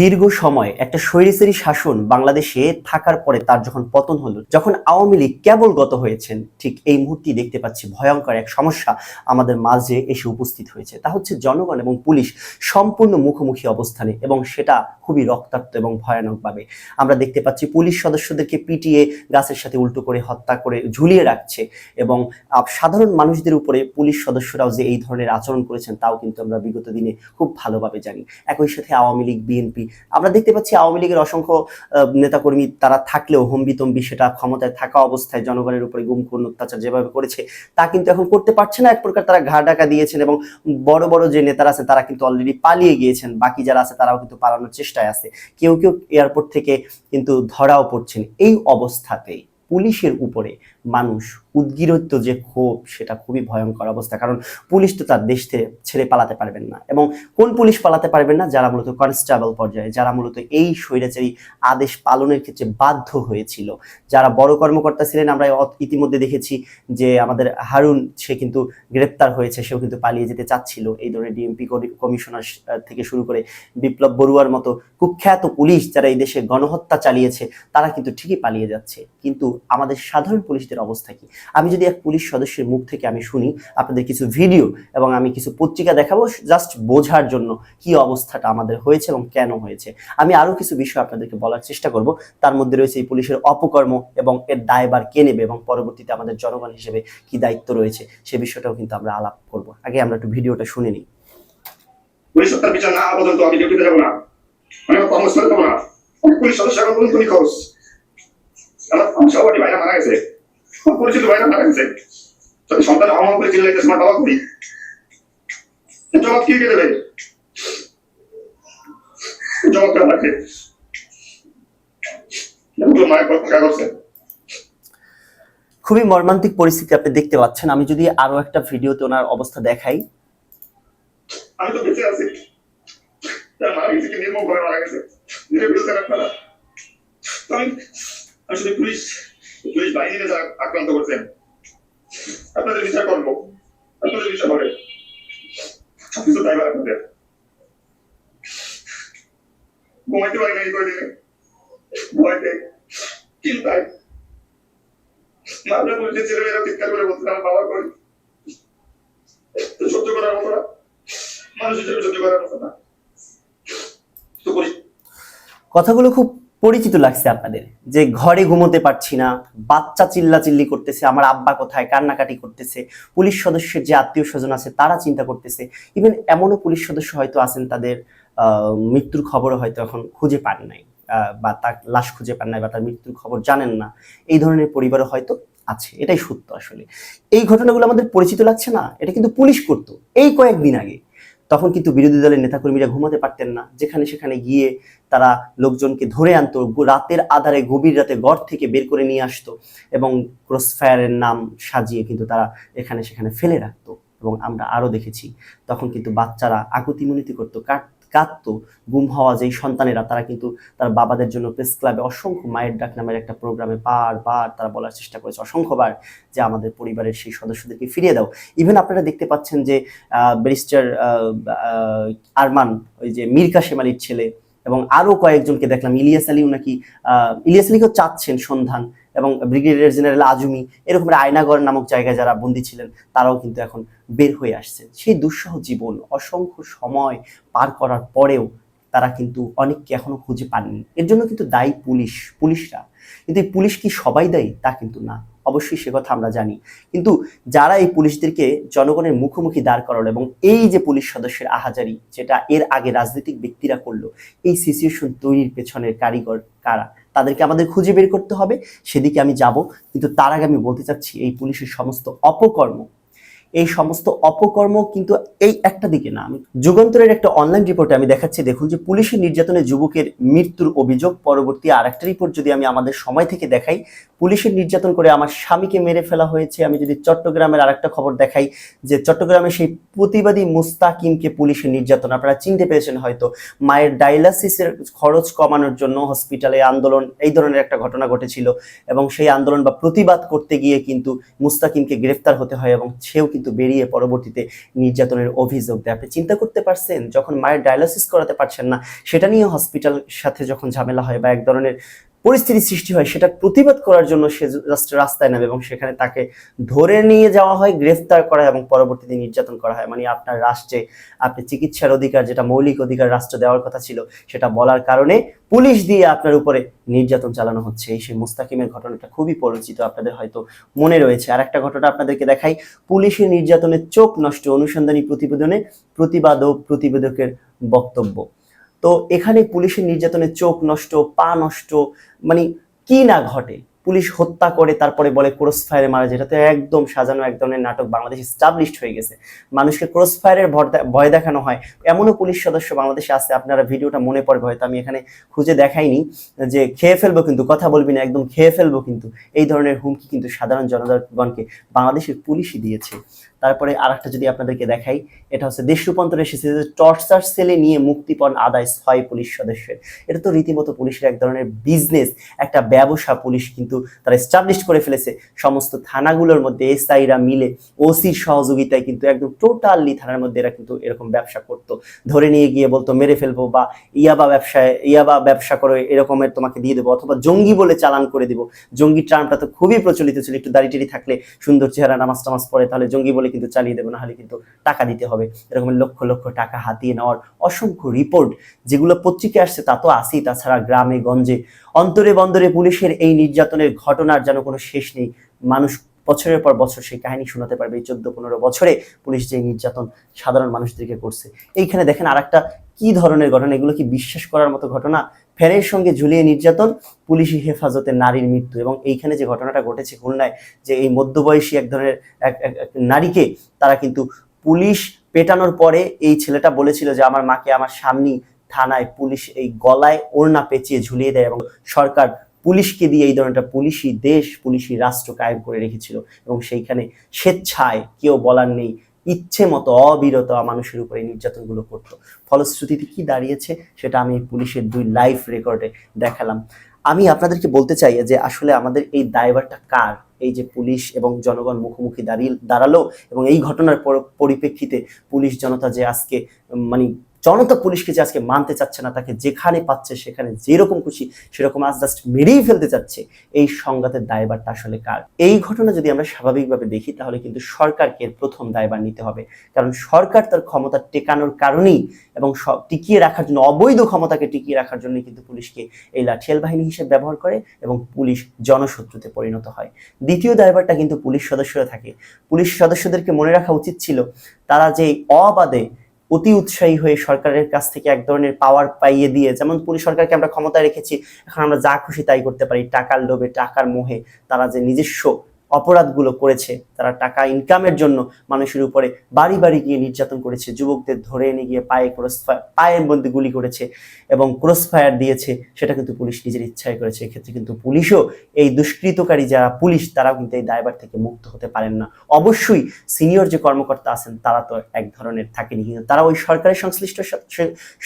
দীর্ঘ সময় একটা স্বৈরাচারী শাসন বাংলাদেশে থাকার পরে তার যখন পতন হলো, যখন আওয়ামী লীগ কেবল গত হয়েছেন, ঠিক এই মুহূর্তে দেখতে পাচ্ছি ভয়ঙ্কর এক সমস্যা আমাদের মাঝে এসে উপস্থিত হয়েছে। তা হচ্ছে জনগণ এবং পুলিশ সম্পূর্ণ মুখোমুখি অবস্থানে এবং সেটা খুবই রক্তাক্ত এবং ভয়ানকভাবে। আমরা দেখতে পাচ্ছি পুলিশ সদস্যদেরকে পিটিয়ে গাছের সাথে উল্টো করে হত্যা করে ঝুলিয়ে রাখছে এবং সাধারণ মানুষদের উপরে পুলিশ সদস্যরাও যে এই ধরনের আচরণ করেছেন, তাও কিন্তু আমরা বিগত দিনে খুব ভালোভাবে জানি। একই সাথে আওয়ামী লীগ, বিএনপি আমরা দেখতে পাচ্ছি আওয়ামী লীগের অসংখ্য নেতাকর্মী তারা থাকলেও হম্বিতম্বি সেটা ক্ষমতায় থাকা অবস্থায় জনগণের উপরে গুম খুন অত্যাচার যেভাবে করেছে, তা কিন্তু এখন করতে পারছে না। এক প্রকার তারা ঘা ডাকা দিয়েছেন এবং বড় বড় যে নেতারা আছে তারা কিন্তু অলরেডি পালিয়ে গিয়েছেন। বাকি যারা আছে তারাও কিন্তু পালানোর চেষ্টায় আছে। কেউ কেউ এয়ারপোর্ট থেকে কিন্তু ধরাও পড়ছেন। এই অবস্থাতেই পুলিশের উপরে মানুষ উদ্গিরত্ব যে ক্ষোভ, সেটা খুবই ভয়ঙ্কর অবস্থা। কারণ পুলিশ তো তার দেশ ছেড়ে পালাতে পারবেন না। এবং কোন পুলিশ পালাতে পারবেন না? যারা মূলত কনস্টেবল পর্যায়ে, যারা মূলত এই স্বৈরাচারী আদেশ পালনের ক্ষেত্রে বাধ্য হয়েছিল। যারা বড় কর্মকর্তা ছিলেন, আমরা ইতিমধ্যে দেখেছি যে আমাদের হারুন, সে কিন্তু গ্রেপ্তার হয়েছে, সেও কিন্তু পালিয়ে যেতে চাচ্ছিল। এই ধরনের ডিএমপি কমিশনার থেকে শুরু করে বিপ্লব বড়ুয়ার মতো কুখ্যাত পুলিশ যারা এই দেশে গণহত্যা চালিয়েছে, তারা কিন্তু ঠিকই পালিয়ে যাচ্ছে। কিন্তু আমাদের সাধারণ পুলিশদের অবস্থা কি? আমি যদি এক পুলিশ সদস্যের মুখ থেকে আমি শুনি আপনাদের কিছু ভিডিও এবং আমি কিছু পত্রিকা দেখাবো জাস্ট বোঝার জন্য কি অবস্থাটা আমাদের হয়েছে এবং কেন হয়েছে, আমি আরও কিছু বিষয় আপনাদেরকে বলার চেষ্টা করব। তার মধ্যে রয়েছে এই পুলিশের অপকর্ম এবং এর দায়বার কে নেবে এবং পরবর্তীতে আমাদের জনগণ হিসেবে কি দায়িত্ব রয়েছে, সে বিষয়টাও কিন্তু আমরা আলাপ করব। আগে আমরা একটু ভিডিওটা শুনে নিই। পুলিশ হত্যার বিচার না আমি না। যাব না। পুলিশ সদস্য, এখন পর্যন্ত ভাইরা মারা গেছে। পরিচিত ভাইরা যদি সন্তান করে চিল্লাইতে আমার বাবা করি জবাব কি দেবে রাখে মায়ের কথা করছে? খুবই মর্মান্তিক পরিস্থিতি আপনি দেখতে পাচ্ছেন। আমি যদি আরও একটা ভিডিওতে ওনার অবস্থা দেখাই। আমি তো বেঁচে আছি। তার কি নির্মম মারা গেছে? আমি আসলে পুলিশ পুলিশ আক্রান্ত করছেন, আপনাদের বিচার আপনাদের বিচার সবকিছু দায়বার আপনাদের। ঘুমাইতে পারি কয়দিনে। ভয়তে, চিন্তায়। ছেলেমেয়েরা চিৎকার করে বলছে বাবা সহ্য করার মতো না। মানুষ হিসেবে সহ্য করার মতো না। তো কথাগুলো খুব পরিচিত লাগছে আপনাদের। যে ঘরে ঘুমোতে পারছি না, বাচ্চা চিল্লা চিল্লি করতেছে, আমার আব্বা কোথায়, কান্নাকাটি করতেছে, পুলিশ সদস্যের যে আত্মীয় স্বজন আছে তারা চিন্তা করতেছে। ইভেন এমনও পুলিশ সদস্য হয়তো আছেন তাদের মৃত্যুর খবরও হয়তো এখন খুঁজে পান নাই বা তার লাশ খুঁজে পান নাই বা তার মৃত্যুর খবর জানেন না। এই ধরনের পরিবারও হয়তো আছে, এটাই সত্য আসলে। এই ঘটনাগুলো আমাদের পরিচিত লাগছে না, এটা কিন্তু পুলিশ করতো। এই কয়েকদিন আগে তখন কিন্তু বিরোধী দলের নেতাকর্মীরা ঘুমাতে পারতেন না। যেখানে সেখানে গিয়ে তারা লোকজনকে ধরে আনতো রাতের আধারে গভীর রাতে গড় থেকে বের করে নিয়ে আসতো এবং ক্রসফায়ারের নাম সাজিয়ে কিন্তু তারা এখানে সেখানে ফেলে রাখতো এবং আমরা আরও দেখেছি। তখন কিন্তু বাচ্চারা আকুতিমুনিতি করতো, কাট কাঁদতো গুম হওয়া যেই সন্তানেরা, তারা কিন্তু তার বাবাদের জন্য প্রেস ক্লাবে অসংখ্য মায়ের ডাক নামের একটা প্রোগ্রামে বারবার তারা বলার চেষ্টা করেছে। অসংখ্যবার যে আমাদের পরিবারের সেই সদস্যদেরকে ফিরিয়ে দাও। ইভেন আপনারা দেখতে পাচ্ছেন যে ব্যারিস্টার আরমান, ওই যে মীর কাশেম আলীর ছেলে এবং আরও কয়েকজনকে দেখলাম। ইলিয়াস আলীও নাকি ইলিয়াস আলীকেও চাচ্ছেন সন্ধান। এবং ব্রিগেডিয়ার জেনারেল আজমি, এরকম আয়নাগর নামক জায়গায় যারা বন্দী ছিলেন, তারাও কিন্তু এখন বের হয়ে আসছে। সেই দুঃসহ জীবন, অসংখ্য সময় পার করার পরেও তারা কিন্তু অনেককে এখনও খুঁজে পাননি। এর জন্য কিন্তু দায়ী পুলিশ, পুলিশরা। কিন্তু এই পুলিশ কি সবাই দায়ী? তা কিন্তু না। অবশ্যই সে কথা আমরা জানি। কিন্তু যারা এই পুলিশদেরকে জনগণের মুখোমুখি দাঁড় করালো এবং এই যে পুলিশ সদস্যের আহাজারি, যেটা এর আগে রাজনৈতিক ব্যক্তিরা করল, এই সিচুয়েশন তৈরির পেছনের কারিগর কারা? তাদেরকে আমাদের খুঁজে বের করতে হবে। সেদিকে আমি যাব। কিন্তু তার আগে আমি বলতে চাচ্ছি, এই পুলিশের সমস্ত অপকর্ম এই সমস্ত অপকর্ম কিন্তু এই একটা দিকে না। আমি যুগান্তরের একটা অনলাইন রিপোর্টে আমি দেখাচ্ছি। দেখুন যে পুলিশের নির্যাতনে যুবকের মৃত্যুর অভিযোগ। পরবর্তী আর একটা রিপোর্ট যদি আমি আমাদের সময় থেকে দেখাই পুলিশের নির্যাতন করে আমার স্বামীকে মেরে ফেলা হয়েছে। আমি যদি চট্টগ্রামের আরেকটা খবর দেখাই যে চট্টগ্রামে সেই প্রতিবাদী মুস্তাকিমকে পুলিশের নির্যাতন। আপনারা চিনতে পেরেছেন হয়তো, মায়ের ডায়ালাসিসের খরচ কমানোর জন্য হসপিটালে আন্দোলন, এই ধরনের একটা ঘটনা ঘটেছিল। এবং সেই আন্দোলন বা প্রতিবাদ করতে গিয়ে কিন্তু মুস্তাকিমকে গ্রেফতার হতে হয় এবং সেও কিন্তু কিন্তু বেরিয়ে পরবর্তীতে নির্যাতনের অভিযোগ দেয়। আপনি চিন্তা করতে পারছেন, যখন মায়ের ডায়ালিসিস করাতে পারছেন না, সেটা নিয়ে হসপিটাল সাথে যখন ঝামেলা হয় বা এক ধরনের পরিস্থিতি সৃষ্টি হয়, সেটা প্রতিবাদ করার জন্য সে রাস্তায় নামে এবং সেখানে তাকে ধরে নিয়ে যাওয়া হয়, গ্রেফতার করা হয় এবং পরবর্তীতে নির্যাতন করা হয়। মানে আপনার রাষ্ট্রে আপনি চিকিৎসার অধিকার, যেটা মৌলিক অধিকার রাষ্ট্র দেওয়ার কথা ছিল, সেটা বলার কারণে পুলিশ দিয়ে আপনার উপরে নির্যাতন চালানো হচ্ছে। এই সেই মুস্তাকিমের ঘটনাটা খুবই পরিচিত আপনাদের হয়তো মনে রয়েছে। আর একটা ঘটনা আপনাদেরকে দেখাই, পুলিশের নির্যাতনের চোখ নষ্ট অনুসন্ধানী প্রতিবেদনে প্রতিবাদ ও প্রতিবেদকের বক্তব্য। তো এখানে পুলিশের নির্যাতনের চোখ নষ্ট, পা নষ্ট মানে কি না ঘটে? পুলিশ হত্যা করে, তারপরে বলে ক্রস ফায়ারে মারা যেটা তো একদম সাজানো, এক ধরনের নাটক। বাংলাদেশ স্টাবলিশড হয়ে গেছে। মানুষকে ক্রস ফায়ারের ভয় দেখানো হয়। এমনও পুলিশ সদস্য বাংলাদেশে আছে। আপনারা ভিডিওটা মনে পড়বে, হয়তো আমি এখানে খুঁজে দেখাইনি যে খেয়ে ফেলব কিন্তু, কথা বলবি না, একদম খেয়ে ফেলব কিন্তু। এই ধরনের হুমকি কিন্তু সাধারণ জনগণকে, বাংলাদেশের পুলিশই দিয়েছে। তারপরে আর একটা যদি আপনাদেরকে দেখাই, এটা হচ্ছে দেশ রূপান্তর এসেছে যে টর্চার সেলে নিয়ে মুক্তিপণ আদায় ছয় পুলিশ সদস্যের। এটা তো রীতিমতো পুলিশের এক ধরনের বিজনেস একটা ব্যবসা পুলিশ কিন্তু তারা এস্টাবলিশ করে ফেলেছে। সমস্ত থানাগুলোর মধ্যে এসআইরা মিলে ওসির সহযোগিতায় কিন্তু একদম টোটালি থানার মধ্যে এরা কিন্তু এরকম ব্যবসা করতো। ধরে নিয়ে গিয়ে বলতো, মেরে ফেলব বা ইয়াবা ব্যবসায় ইয়াবা ব্যবসা করে, এরকমের তোমাকে দিয়ে দেবো অথবা জঙ্গি বলে চালান করে দিব। জঙ্গি টার্মটা তো খুবই প্রচলিত ছিল, একটু দাড়ি থাকলে সুন্দর চেহারা, নামাজ টামাজ পড়ে তাহলে জঙ্গি বলে কিন্তু চালিয়ে দেবো না হলে কিন্তু টাকা দিতে হবে। এরকম লক্ষ লক্ষ টাকা হাতিয়ে নেওয়ার অসংখ্য রিপোর্ট যেগুলো পত্রিকায় আসছে, তা তো আসেই তাছাড়া গ্রামে, গঞ্জে, অন্তরে বন্দরে পুলিশের এই নির্যাতনের ঘটনার যেন কোনো শেষ নেই। মানুষ বছরের পর বছর সেই কাহিনী শোনাতে পারবে। এই চোদ্দ পনেরো বছরে পুলিশ যে নির্যাতন সাধারণ মানুষদেরকে করছে। এইখানে দেখেন আর একটা কি ধরনের ঘটনা? এগুলো কি বিশ্বাস করার মতো ঘটনা? ফ্যানের সঙ্গে ঝুলিয়ে নির্যাতন, পুলিশি হেফাজতে নারীর মৃত্যু এবং এইখানে যে ঘটনাটা ঘটেছে খুলনায়, যে এই মধ্যবয়সী এক ধরনের এক নারীকে তারা কিন্তু পুলিশ পেটানোর পরে এই ছেলেটা বলেছিল যে আমার মাকে আমার সামনেই থানায় পুলিশ এই গলায় ওড়না পেঁচিয়ে ঝুলিয়ে দেয় এবং সরকার পুলিশকে দিয়ে এই ধরনের পুলিশি দেশ, পুলিশি রাষ্ট্র কায়েম করে রেখেছিল এবং সেইখানে স্বেচ্ছায় কেউ বলার নেই। ইচ্ছে মতো অবিরত মানুষের উপরে নির্যাতনগুলো করতো। ফলশ্রুতিতে কি দাঁড়িয়েছে সেটা আমি পুলিশের দুই লাইভ রেকর্ডে দেখালাম। আমি আপনাদেরকে বলতে চাই যে আসলে আমাদের এই দায়ভারটা কার? এই যে পুলিশ এবং জনগণ মুখোমুখি দাঁড়িয়ে দাঁড়াল এবং এই ঘটনার পর- পরিপ্রেক্ষিতে পুলিশ জনতা যে আজকে মানে জনতা পুলিশকে যে আজকে মানতে চাচ্ছে না, তাকে যেখানে পাচ্ছে সেখানে যেরকম খুশি, সেরকম আজ জাস্ট মেরেই ফেলতে চাচ্ছে, এই সংঘাতের দায়ভারটা আসলে কার? এই ঘটনা যদি আমরা স্বাভাবিকভাবে দেখি, তাহলে কিন্তু সরকারকে প্রথম দায়ভার নিতে হবে। কারণ সরকার তার ক্ষমতা টেকানোর কারণেই এবং স- টিকিয়ে রাখার জন্য, অবৈধ ক্ষমতাকে টিকিয়ে রাখার জন্য কিন্তু পুলিশকে এই লাঠিয়াল বাহিনী হিসেবে ব্যবহার করে এবং পুলিশ জনশত্রুতে পরিণত হয়। দ্বিতীয় দায়ভারটা কিন্তু পুলিশ সদস্যরা থাকে। পুলিশ সদস্যদেরকে মনে রাখা উচিত ছিল, তারা যে অবাধে অতি উৎসাহী হয়ে সরকারের কাছ থেকে এক ধরনের পাওয়ার পাইয়ে দিয়ে, যেমন পুলিশ সরকারকে আমরা ক্ষমতায় রেখেছি, এখন আমরা যা খুশি তাই করতে পারি। টাকার লোভে, টাকার মোহে তারা যে নিজস্ব অপরাধগুলো করেছে, তারা টাকা ইনকামের জন্য মানুষের উপরে বাড়ি বাড়ি গিয়ে নির্যাতন করেছে, যুবকদের ধরে এনে গিয়ে পায়ে ক্রস পায়ের মধ্যে গুলি করেছে এবং ক্রস ফায়ার দিয়েছে, সেটা কিন্তু পুলিশ নিজের ইচ্ছায় করেছে। এক্ষেত্রে কিন্তু পুলিশও এই দুষ্কৃতকারী যারা পুলিশ, তারাও কিন্তু এই দায়ভার থেকে মুক্ত হতে পারেন না। অবশ্যই সিনিয়র যে কর্মকর্তা আছেন, তারা তো এক ধরনের থাকেনি। কিন্তু তারা ওই সরকারের সংশ্লিষ্ট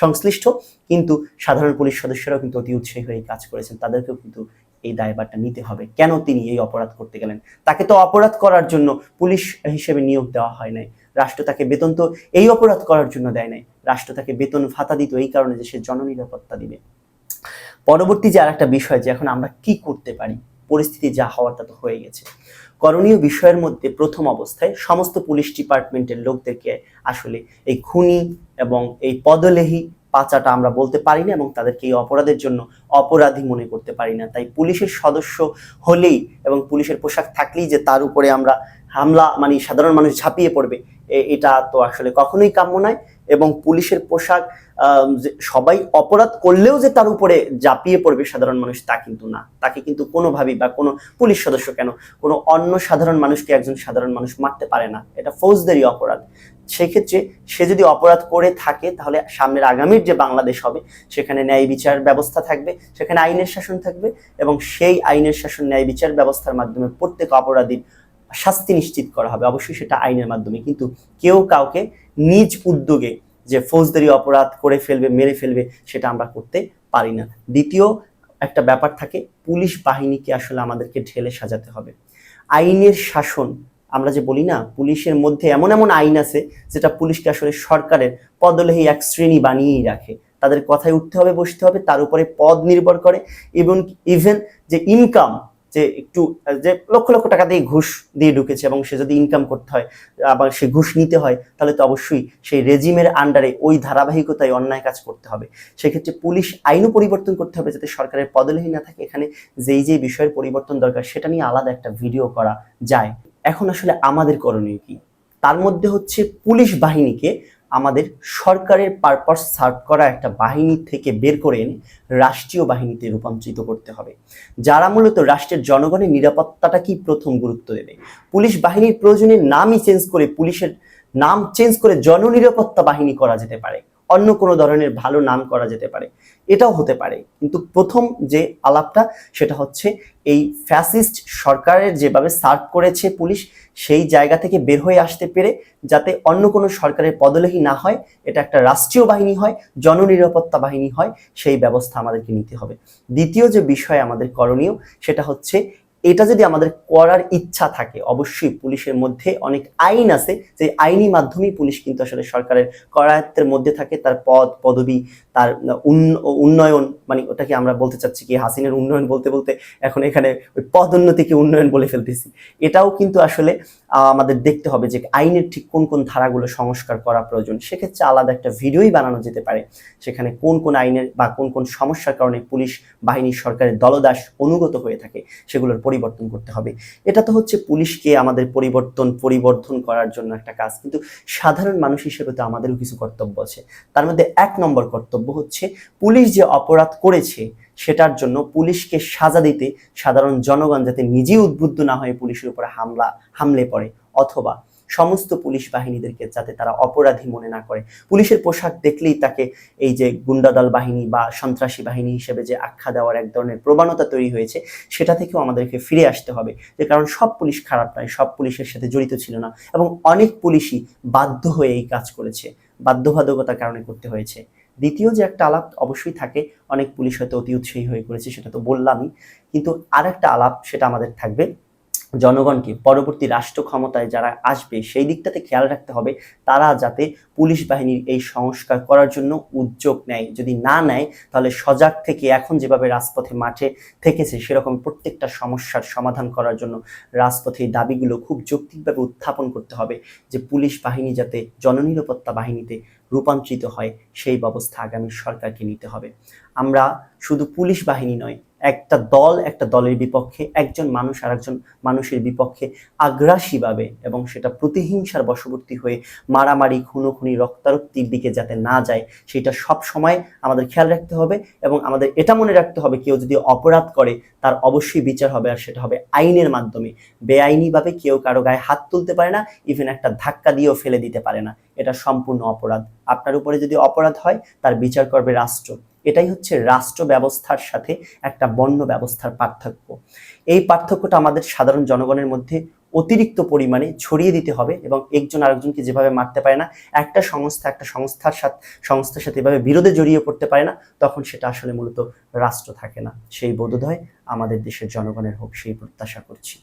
সংশ্লিষ্ট, কিন্তু সাধারণ পুলিশ সদস্যরাও কিন্তু অতি উৎসাহী হয়ে কাজ করেছেন। তাদেরকেও কিন্তু এই দায়ভারটা নিতে হবে। কেন তিনি এই অপরাধ করতে গেলেন? তাকে তো অপরাধ করার জন্য পুলিশ হিসেবে নিয়োগ দেওয়া হয় নাই। রাষ্ট্র তাকে বেতন তো এই অপরাধ করার জন্য দেয় নাই। রাষ্ট্র তাকে বেতন ভাতা দিত এই কারণে যে সে জননিরাপত্তা দিবে। পরবর্তী যে আরেকটা বিষয় যে এখন আমরা কি করতে পারি, পরিস্থিতি যা হওয়ার তা তো হয়ে গেছে। করণীয় বিষয়ের মধ্যে প্রথম অবস্থায় সমস্ত পুলিশ ডিপার্টমেন্টের লোকদেরকে আসলে এই খুনি এবং এই পদলেহী পাচাটা আমরা বলতে পারি না এবং তাদেরকে এই অপরাধের জন্য অপরাধী মনে করতে পারি না। তাই পুলিশের সদস্য হলেই এবং পুলিশের পোশাক থাকলেই যে তার উপরে আমরা হামলা মানে সাধারণ মানুষ ঝাঁপিয়ে পড়বে এটা তো আসলে কখনোই কাম্য নয় এবং পুলিশের পোশাক সবাই অপরাধ করলেও যে তার উপরে ঝাঁপিয়ে পড়বে সাধারণ মানুষ তা কিন্তু না। তাকে কিন্তু কোনোভাবেই বা কোনো পুলিশ সদস্য কেন কোনো অন্য সাধারণ মানুষকে একজন সাধারণ মানুষ মারতে পারে না। এটা ফৌজদারি অপরাধ। সেক্ষেত্রে সে যদি অপরাধ করে থাকে, তাহলে সামনের আগামীর যে বাংলাদেশ হবে, সেখানে ন্যায় বিচার ব্যবস্থা থাকবে, সেখানে আইনের শাসন থাকবে এবং সেই আইনের শাসন ন্যায় বিচার ব্যবস্থার মাধ্যমে প্রত্যেক অপরাধীর শাস্তি নিশ্চিত করা হবে। অবশ্যই সেটা আইনের মাধ্যমে। কিন্তু কেউ কাউকে নিজ উদ্যোগে যে ফৌজদারি অপরাধ করে ফেলবে, মেরে ফেলবে, সেটা আমরা করতে পারি না। দ্বিতীয় একটা ব্যাপার থাকে, পুলিশ বাহিনীকে আসলে আমাদেরকে ঢেলে সাজাতে হবে। আইনের শাসন আমরা যে বলি না, পুলিশের মধ্যে এমন এমন আইন আছে যেটা পুলিশকে আসলে সরকারের পদলেহী এক শ্রেণি বানিয়েই রাখে। তাদের কথায় উঠতে হবে, বসতে হবে, তার উপরে পদ নির্ভর করে। এবং ইভেন যে ইনকাম যে একটু, যে লক্ষ লক্ষ টাকা দিয়ে ঘুষ দিয়ে ঢুকেছে এবং সে যদি ইনকাম করতে হয়, আবার সে ঘুষ নিতে হয়, তাহলে তো অবশ্যই সেই রেজিমের আন্ডারে ওই ধারাবাহিকতায় অন্যায় কাজ করতে হবে। সেক্ষেত্রে পুলিশ আইনও পরিবর্তন করতে হবে যাতে সরকারের পদলেহী না থাকে। এখানে যেই যেই বিষয়ের পরিবর্তন দরকার, সেটা নিয়ে আলাদা একটা ভিডিও করা যায়। এখন আসলে আমাদের করণীয় কি? তার মধ্যে হচ্ছে পুলিশ বাহিনীকে আমাদের সরকারের পারপাস সার্ভ করা একটা বাহিনী থেকে বের করে এনে রাষ্ট্রীয় বাহিনীতে রূপান্তরিত করতে হবে। যারা মূলত রাষ্ট্রের জনগণের নিরাপত্তাটাকেই প্রথম গুরুত্ব দেবে। পুলিশ বাহিনীর প্রয়োজনে নামই চেঞ্জ করে, পুলিশের নাম চেঞ্জ করে জননিরাপত্তা বাহিনী করা যেতে পারে। অন্য কোনো ধরনের ভালো নাম করা যেতে পারে। এটাও হতে পারে। কিন্তু প্রথম যে আলাপটা, সেটা হচ্ছে এই ফ্যাসিস্ট সরকারের যেভাবে সার্ভ করেছে পুলিশ, সেই জায়গা থেকে বের হয়ে আসতে পেরে যাতে অন্য কোনো সরকারের পদলেহী না হয়, এটা একটা রাষ্ট্রীয় বাহিনী হয়, জননিরাপত্তা বাহিনী হয়, সেই ব্যবস্থা আমাদেরকে নিতে হবে। দ্বিতীয় যে বিষয় আমাদের করণীয়, সেটা হচ্ছে এটা যদি আমাদের করার ইচ্ছা থাকে, অবশ্যই পুলিশের মধ্যে অনেক আইন আছে, যে আইনি মাধ্যমেই পুলিশ কিন্তু আসলে সরকারের করায়ত্তের মধ্যে থাকে, তার পদ পদবি, তার উন্ন- উন্নয়ন মানে ওটাকে আমরা বলতে চাচ্ছি কি হাসিনের উন্নয়ন বলতে বলতে এখন এখানে ওই পদোন্নতিকে উন্নয়ন বলে ফেলতেছি। এটাও কিন্তু আসলে আমাদের দেখতে হবে যে আইনের ঠিক কোন কোন ধারাগুলো সংস্কার করা প্রয়োজন। সেক্ষেত্রে আলাদা একটা ভিডিওই বানানো যেতে পারে, সেখানে কোন কোন আইনের বা কোন কোন সমস্যার কারণে পুলিশ, বাহিনী, সরকারের দলদাস অনুগত হয়ে থাকে, সেগুলোর পরিবর্তন করতে হবে। এটা তো হচ্ছে পুলিশকে আমাদের পরিবর্তন, পরিবর্ধন করার জন্য একটা কাজ। কিন্তু সাধারণ মানুষ হিসেবে তো আমাদেরও কিছু কর্তব্য আছে। তার মধ্যে এক নম্বর কর্তব্য হচ্ছে পুলিশ যে অপরাধ করেছে সেটার জন্য পুলিশকে সাজা দিতে সাধারণ জনগণ যাতে নিজেই উদ্বুদ্ধ না হয়ে পুলিশের উপরে হামলা, হামলে পড়ে অথবা সমস্ত পুলিশ বাহিনীদেরকে যাতে তারা অপরাধী মনে না করে। পুলিশের পোশাক দেখলেই তাকে এই যে গুন্ডাদল বাহিনী বা সন্ত্রাসী বাহিনী হিসেবে যে আখ্যা দেওয়ার এক ধরনের প্রবণতা তৈরি হয়েছে, সেটা থেকেও আমাদেরকে ফিরে আসতে হবে যে কারণ সব পুলিশ খারাপ নয়, সব পুলিশের সাথে জড়িত ছিল না এবং অনেক পুলিশই বাধ্য হয়ে এই কাজ করেছে, বাধ্যবাধকতার কারণে করতে হয়েছে। দ্বিতীয় যে একটা আলাপ অবশ্যই থাকে, অনেক পুলিশ হয়তো অতি উৎসাহী হয়ে পড়েছে, সেটা তো বললামই। কিন্তু আর একটা আলাপ, সেটা আমাদের থাকবে। জনগণকে পরবর্তী রাষ্ট্র ক্ষমতায় যারা আসবে সেই দিকটাতে খেয়াল রাখতে হবে, তারা যাতে পুলিশ বাহিনীর এই সংস্কার করার জন্য উদ্যোগ নেয়। যদি না নেয়, তাহলে সজাগ থেকে এখন যেভাবে রাজপথে মাঠে থেকেছে, সেরকম প্রত্যেকটা সমস্যার সমাধান করার জন্য রাজপথে দাবিগুলো খুব যৌক্তিকভাবে উত্থাপন করতে হবে যে পুলিশ বাহিনী যাতে জননিরাপত্তা বাহিনীতে রূপান্তরিত হয়, সেই ব্যবস্থা আগামী সরকারকে নিতে হবে। আমরা শুধু পুলিশ বাহিনী নয় একটা দল একটা দলের বিপক্ষে, একজন মানুষ আর একজন মানুষের বিপক্ষে আগ্রাসীভাবে এবং সেটা প্রতিহিংসার বশবর্তী হয়ে মারামারি, খুনোখুনি, রক্তারক্তির দিকে যাতে না যায়, সেটা সব সময় আমাদের খেয়াল রাখতে হবে এবং আমাদের এটা মনে রাখতে হবে কেউ যদি অপরাধ করে, তার অবশ্যই বিচার হবে আর সেটা হবে আইনের মাধ্যমে। বেআইনিভাবে কেউ কারও গায়ে হাত তুলতে পারে না ইভেন একটা ধাক্কা দিয়েও ফেলে দিতে পারে না। এটা সম্পূর্ণ অপরাধ। আপনার উপরে যদি অপরাধ হয়, তার বিচার করবে রাষ্ট্র। এটাই হচ্ছে রাষ্ট্র ব্যবস্থার সাথে একটা বন্য ব্যবস্থার পার্থক্য। এই পার্থক্যটা আমাদের সাধারণ জনগণের মধ্যে অতিরিক্ত পরিমাণে ছড়িয়ে দিতে হবে এবং একজন আরেকজনকে যেভাবে মারতে পারে না, একটা সংস্থা একটা সংস্থার সাথে সংস্থার সাথে এভাবে বিরোধে জড়িয়ে পড়তে পারে না, তখন সেটা আসলে মূলত রাষ্ট্র থাকে না। সেই বোধোদয় আমাদের দেশের জনগণের হোক সেই প্রত্যাশা করছি।